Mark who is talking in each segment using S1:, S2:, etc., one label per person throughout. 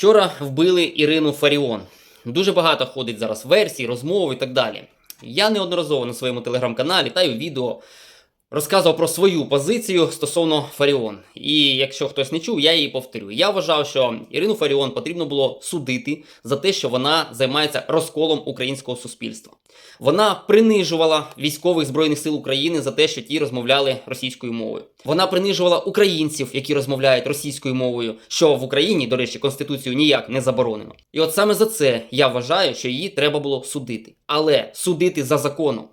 S1: Вчора вбили Ірину Фаріон. Дуже багато ходить зараз версій, розмов і так далі. Я неодноразово на своєму телеграм-каналі та й у відео розказував про свою позицію стосовно Фаріон. І якщо хтось не чув, я її повторю. Я вважав, що Ірину Фаріон потрібно було судити за те, що вона займається розколом українського суспільства. Вона принижувала військових збройних сил України за те, що ті розмовляли російською мовою. Вона принижувала українців, які розмовляють російською мовою, що в Україні, до речі, конституцією ніяк не заборонено. І от саме за це я вважаю, що її треба було судити, але судити за законом.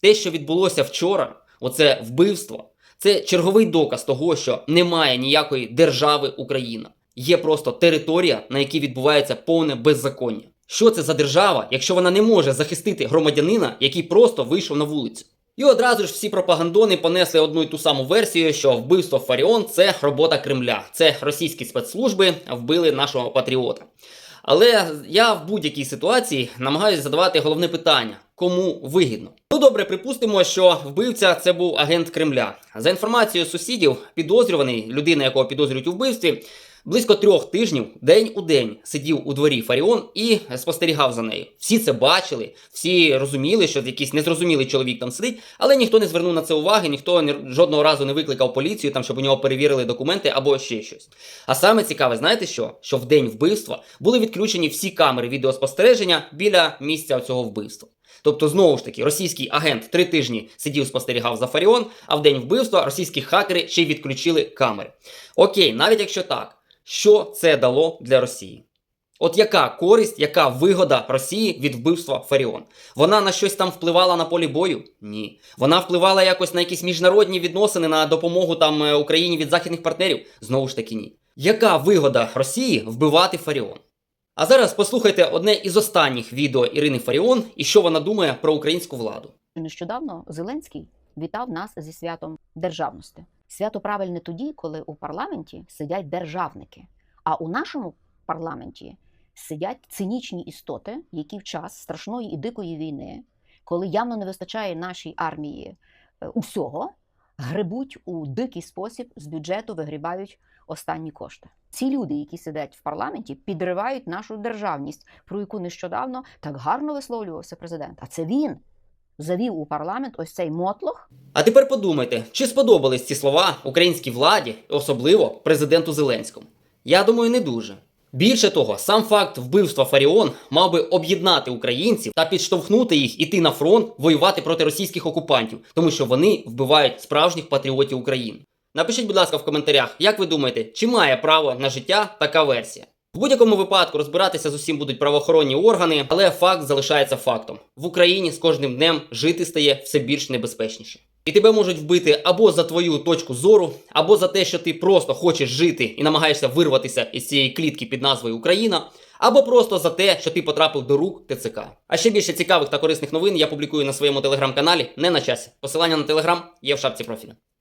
S1: Те, що відбулося вчора, оце вбивство, це черговий доказ того, що немає ніякої держави Україна. Є просто територія, на якій відбувається повне беззаконня. Що це за держава, якщо вона не може захистити громадянина, який просто вийшов на вулицю? І одразу ж всі пропагандони понесли одну й ту саму версію, що вбивство Фаріон це робота Кремля. Це російські спецслужби вбили нашого патріота. Але я в будь-якій ситуації намагаюся задавати головне питання: кому вигідно? Ну добре, припустимо, що вбивця це був агент Кремля. За інформацією сусідів, підозрюваний, людина, якого підозрюють у вбивстві, близько трьох тижнів день у день сидів у дворі Фаріон і спостерігав за нею. Всі це бачили, всі розуміли, що якийсь незрозумілий чоловік там сидить, але ніхто не звернув на це уваги, ніхто жодного разу не викликав поліцію, там, щоб у нього перевірили документи або ще щось. А саме цікаве, знаєте що? Що в день вбивства були відключені всі камери відеоспостереження біля місця цього вбивства. Тобто, знову ж таки, російський агент три тижні сидів спостерігав за Фаріон, а в день вбивства російські хакери ще й відключили камери. Окей, навіть якщо так, що це дало для Росії? От яка користь, яка вигода Росії від вбивства Фаріон? Вона на щось там впливала на полі бою? Ні. Вона впливала якось на якісь міжнародні відносини на допомогу там е, Україні від західних партнерів? Знову ж таки, ні. Яка вигода Росії вбивати Фаріон? А зараз послухайте одне із останніх відео Ірини Фаріон і що вона думає про українську владу.
S2: Нещодавно Зеленський вітав нас зі святом державності. Свято правильне тоді, коли у парламенті сидять державники, а у нашому парламенті сидять цинічні істоти, які в час страшної і дикої війни, коли явно не вистачає нашій армії е, усього, грибуть у дикий спосіб з бюджету, вигрібають останні кошти. Ці люди, які сидять в парламенті, підривають нашу державність, про яку нещодавно так гарно висловлювався президент. А це він завів у парламент ось цей мотлох.
S1: А тепер подумайте, чи сподобались ці слова українській владі, особливо президенту Зеленському? Я думаю, не дуже. Більше того, сам факт вбивства Фаріон мав би об'єднати українців та підштовхнути їх іти на фронт воювати проти російських окупантів, тому що вони вбивають справжніх патріотів України. Напишіть, будь ласка, в коментарях, як ви думаєте, чи має право на життя така версія? В будь-якому випадку розбиратися з усім будуть правоохоронні органи, але факт залишається фактом: в Україні з кожним днем жити стає все більш небезпечніше. І тебе можуть вбити або за твою точку зору, або за те, що ти просто хочеш жити і намагаєшся вирватися із цієї клітки під назвою Україна, або просто за те, що ти потрапив до рук ТЦК. А ще більше цікавих та корисних новин я публікую на своєму телеграм-каналі не на часі. Посилання на телеграм є в шапці профіля.